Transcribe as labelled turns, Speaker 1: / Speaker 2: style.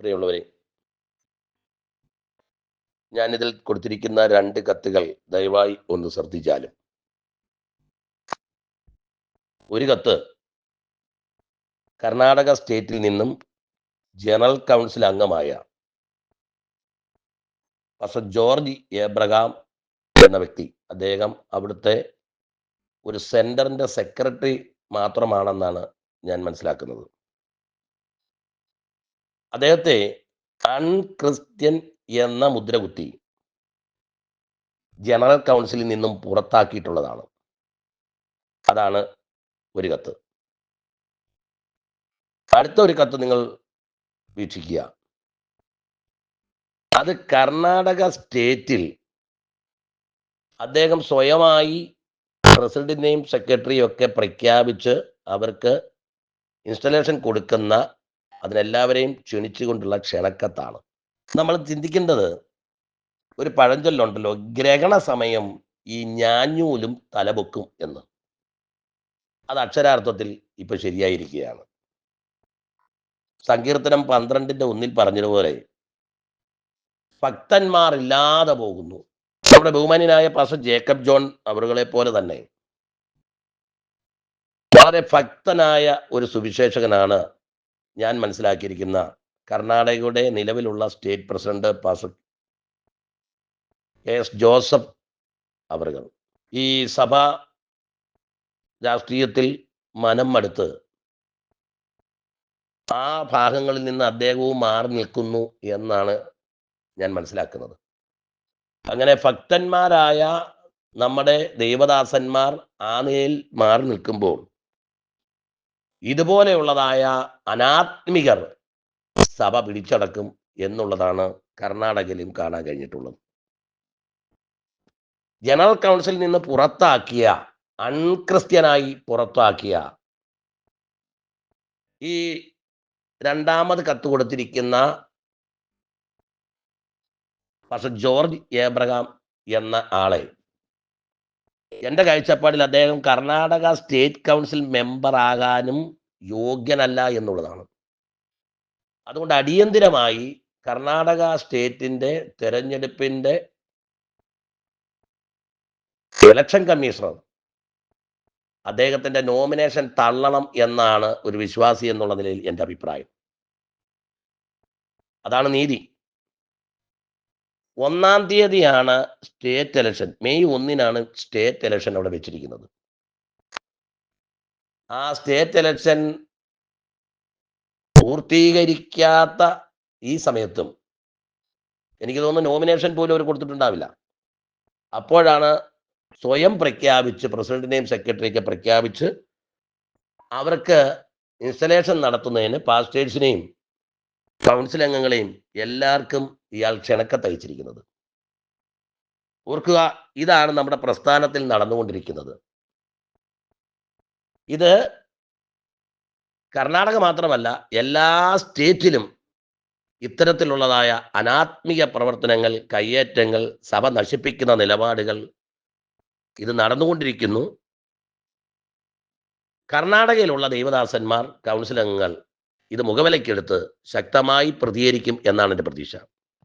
Speaker 1: പ്രിയമുള്ളവരെ ഞാനിതിൽ കൊടുത്തിരിക്കുന്ന രണ്ട് കത്തുകൾ ദയവായി ഒന്ന് ശ്രദ്ധിച്ചാലും. ഒരു കത്ത് കർണാടക സ്റ്റേറ്റിൽ നിന്നും ജനറൽ കൗൺസിൽ അംഗമായ പസ ജോർജ് ഏബ്രഹാം എന്ന വ്യക്തി അദ്ദേഹം അവിടുത്തെ ഒരു സെന്ററിന്റെ സെക്രട്ടറി മാത്രമാണെന്നാണ് ഞാൻ മനസ്സിലാക്കുന്നത്. അദ്ദേഹത്തെ അൺക്രിസ്ത്യൻ എന്ന മുദ്രകുത്തി ജനറൽ കൗൺസിലിൽ നിന്നും പുറത്താക്കിയിട്ടുള്ളതാണ്. അതാണ് ഒരു കത്ത്. അടുത്ത ഒരു കത്ത് നിങ്ങൾ വീക്ഷിക്കുക. അത് കർണാടക സ്റ്റേറ്റിൽ അദ്ദേഹം സ്വയമായി പ്രസിഡന്റിനെയും സെക്രട്ടറിയും ഒക്കെ പ്രഖ്യാപിച്ച് അവർക്ക് ഇൻസ്റ്റലേഷൻ കൊടുക്കുന്ന അതിനെല്ലാവരെയും ക്ഷണിച്ചുകൊണ്ടുള്ള ക്ഷണക്കത്താണ്. നമ്മൾ ചിന്തിക്കേണ്ടത് ഒരു പഴഞ്ചൊല്ലുണ്ടല്ലോ ഗ്രഹണ സമയം ഈ ഞാഞ്ഞൂലും തലപൊക്കും എന്ന്. അത് അക്ഷരാർത്ഥത്തിൽ ഇപ്പൊ ശരിയായിരിക്കുകയാണ്. സങ്കീർത്തനം പന്ത്രണ്ടിന്റെ ഒന്നിൽ പറഞ്ഞതുപോലെ ഭക്തന്മാർ ഇല്ലാതെ പോകുന്നു. നമ്മുടെ ബഹുമാന്യനായ പാസ ജേക്കബ് ജോൺ അവറുകളെ പോലെ തന്നെ വളരെ ഭക്തനായ ഒരു സുവിശേഷകനാണ് ഞാൻ മനസ്സിലാക്കിയിരിക്കുന്ന കർണാടകയുടെ നിലവിലുള്ള സ്റ്റേറ്റ് പ്രസിഡന്റ് പാസ എസ് ജോസഫ് അവർകൾ ഈ സഭ രാഷ്ട്രീയത്തിൽ മനം മടുത്ത് ആ ഭാഗങ്ങളിൽ നിന്ന് അദ്ദേഹവും മാറി നിൽക്കുന്നു എന്നാണ് ഞാൻ മനസ്സിലാക്കുന്നത്. അങ്ങനെ ഭക്തന്മാരായ നമ്മുടെ ദൈവദാസന്മാർ ആ നിലയിൽ മാറി നിൽക്കുമ്പോൾ ഇതുപോലെയുള്ളതായ അനാത്മികർ സഭ പിടിച്ചടക്കും എന്നുള്ളതാണ് കർണാടകയിലും കാണാൻ കഴിഞ്ഞിട്ടുള്ളത്. ജനറൽ കൗൺസിലിൽ നിന്ന് പുറത്താക്കിയ അൺക്രിസ്ത്യനായി പുറത്താക്കിയ ഈ രണ്ടാമത് കത്ത് കൊടുത്തിരിക്കുന്ന പക്ഷെ ജോർജ് ഏബ്രഹാം എന്ന ആളെ എന്റെ കാഴ്ചപ്പാടിൽ അദ്ദേഹം കർണാടക സ്റ്റേറ്റ് കൗൺസിൽ മെമ്പർ ആകാനും യോഗ്യനല്ല എന്നുള്ളതാണ്. അതുകൊണ്ട് അടിയന്തിരമായി കർണാടക സ്റ്റേറ്റിന്റെ തെരഞ്ഞെടുപ്പിന്റെ ഇലക്ഷൻ കമ്മീഷണർ അദ്ദേഹത്തിന്റെ നോമിനേഷൻ തള്ളണം എന്നാണ് ഒരു വിശ്വാസി എന്നുള്ള നിലയിൽ എന്റെ അഭിപ്രായം. അതാണ് നീതി. ഒന്നാം തീയതിയാണ് സ്റ്റേറ്റ് ഇലക്ഷൻ മെയ് ഒന്നിനാണ് സ്റ്റേറ്റ് ഇലക്ഷൻ അവിടെ വെച്ചിരിക്കുന്നത്. ആ സ്റ്റേറ്റ് ഇലക്ഷൻ പൂർത്തീകരിക്കാത്ത ഈ സമയത്തും എനിക്ക് തോന്നുന്നു നോമിനേഷൻ പോലും അവർ കൊടുത്തിട്ടുണ്ടാവില്ല. അപ്പോഴാണ് സ്വയം പ്രഖ്യാപിച്ച് പ്രസിഡന്റിനെയും സെക്രട്ടറിയൊക്കെ പ്രഖ്യാപിച്ച് അവർക്ക് ഇൻസ്റ്റലേഷൻ നടത്തുന്നതിന് പാസ്റ്റേഴ്സിനെയും കൗൺസിൽ അംഗങ്ങളെയും എല്ലാവർക്കും ഇയാൾ ക്ഷണക്കത്തയച്ചിരിക്കുന്നത് ഓർക്കുക ഇതാണ് നമ്മുടെ പ്രസ്ഥാനത്തിൽ നടന്നുകൊണ്ടിരിക്കുന്നത്. ഇത് കർണാടക മാത്രമല്ല എല്ലാ സ്റ്റേറ്റിലും ഇത്തരത്തിലുള്ളതായ അനാത്മിക പ്രവർത്തനങ്ങൾ കയ്യേറ്റങ്ങൾ സഭ നശിപ്പിക്കുന്ന നിലപാടുകൾ ഇത് നടന്നുകൊണ്ടിരിക്കുന്നു. കർണാടകയിലുള്ള ദൈവദാസന്മാർ കൗൺസിൽ അംഗങ്ങൾ ഇത് മുഖവിലയ്ക്കെടുത്ത് ശക്തമായി പ്രതികരിക്കും എന്നാണ് എന്റെ പ്രതീക്ഷ.